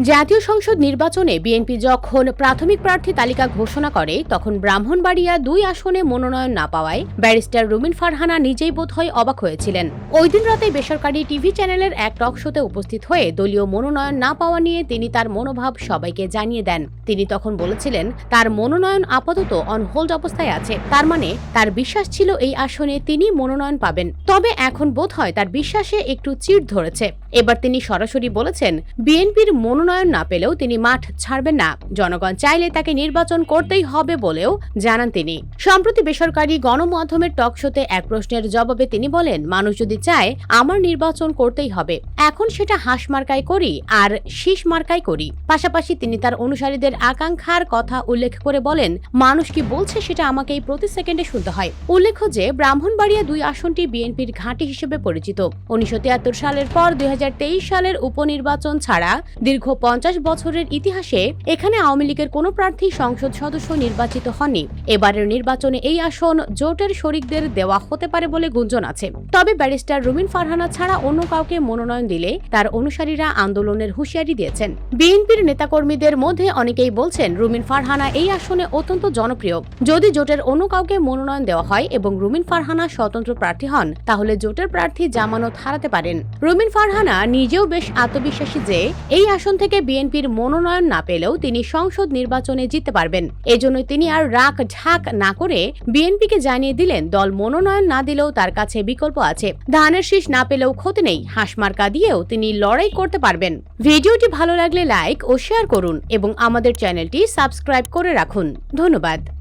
জাতীয় সংসদ নির্বাচনে বিএনপি যখন প্রাথমিক প্রার্থী তালিকা ঘোষণা করে, তখন ব্রাহ্মণবাড়িয়া দুই আসনে মনোনয়ন না পাওয়ায় ব্যারিস্টার রুমিন ফারহানা নিজেই বোধহয় অবাক হয়েছিলেন। ওই দিন রাতে বেসরকারি টিভি চ্যানেলের এক টক শোতে উপস্থিত হয়ে দলীয় মনোনয়ন না পাওয়া নিয়ে তিনি তার মনোভাব সবাইকে জানিয়ে দেন। তিনি তখন বলেছিলেন, তার মনোনয়ন আপাতত অন হোল্ড অবস্থায় আছে। তার মানে তার বিশ্বাস ছিল এই আসনে তিনি মনোনয়ন পাবেন। তবে এখন বোধ হয় তার বিশ্বাসে একটু চিড় ধরেছে। এবার তিনি সরাসরি বলেছেন, বিএনপির মনোনয়ন না পেলেও তিনি মাঠ ছাড়বেন না। জনগণ চাইলে তাকে নির্বাচন করতেই হবে বলেও জানান তিনি। সম্প্রতি বেসরকারি গণমাধ্যমের টক শোতে এক প্রশ্নের জবাবে তিনি বলেন, মানুষ যদি চায়, আমার নির্বাচন করতেই হবে। এখন সেটা হাঁস মার্কায় করি আর শীষ মার্কায় করি। পাশাপাশি তিনি তার অনুসারীদের আকাঙ্ক্ষার কথা উল্লেখ করে বলেন, মানুষ কি বলছে সেটা আমাকেই প্রতি সেকেন্ডে শুনতে হয়। উল্লেখ্য যে, ব্রাহ্মণবাড়িয়া দুই আসনটি বিএনপির ঘাঁটি হিসেবে পরিচিত। উনিশশো তিয়াত্তর সালের পর দুই হাজার তেইশ সালের উপনির্বাচন ছাড়া দীর্ঘ পঞ্চাশ বছরের ইতিহাসে এখানে আওয়ামী লীগের কোনো প্রার্থী সংসদ সদস্য নির্বাচিত হননি। এবারের নির্বাচনে এই আসন জোটের শরিকদের দেওয়া হতে পারে বলে গুঞ্জন আছে। তবে ব্যারিস্টার রুমিন ফারহানা ছাড়া অন্য কাউকে মনোনয়ন দিলে তার অনুসারীরা আন্দোলনের হুঁশিয়ারি দিয়েছেন। বিএনপির নেতাকর্মীদের মধ্যে অনেকেই বলছেন রুমিন ফারহানা এই আসনে অত্যন্ত জনপ্রিয়। যদি জোটের অন্য কাউকে মনোনয়ন দেওয়া হয় এবং রুমিন ফারহানা স্বতন্ত্র প্রার্থী হন, তাহলে জোটের প্রার্থী জামানত হারাতে পারেন। রুমিন ফারহানা নিজেও বেশ আত্মবিশ্বাসী যে এই আসন থেকে বিএনপির মনোনয়ন না পেলেও তিনি সংসদ নির্বাচনে জিততে পারবেন। এজন্য তিনি আর রাগ ঢাক না করে বিএনপিকে জানিয়ে দিলেন, দল মনোনয়ন না দিলেও তার কাছে বিকল্প আছে। ধানের শীষ না পেলেও ক্ষতি নেই হাঁসমার্কা দিয়েও তিনি লড়াই করতে পারবেন। ভিডিওটি ভালো লাগলে লাইক ও শেয়ার করুন এবং আমাদের চ্যানেলটি সাবস্ক্রাইব করে রাখুন। ধন্যবাদ।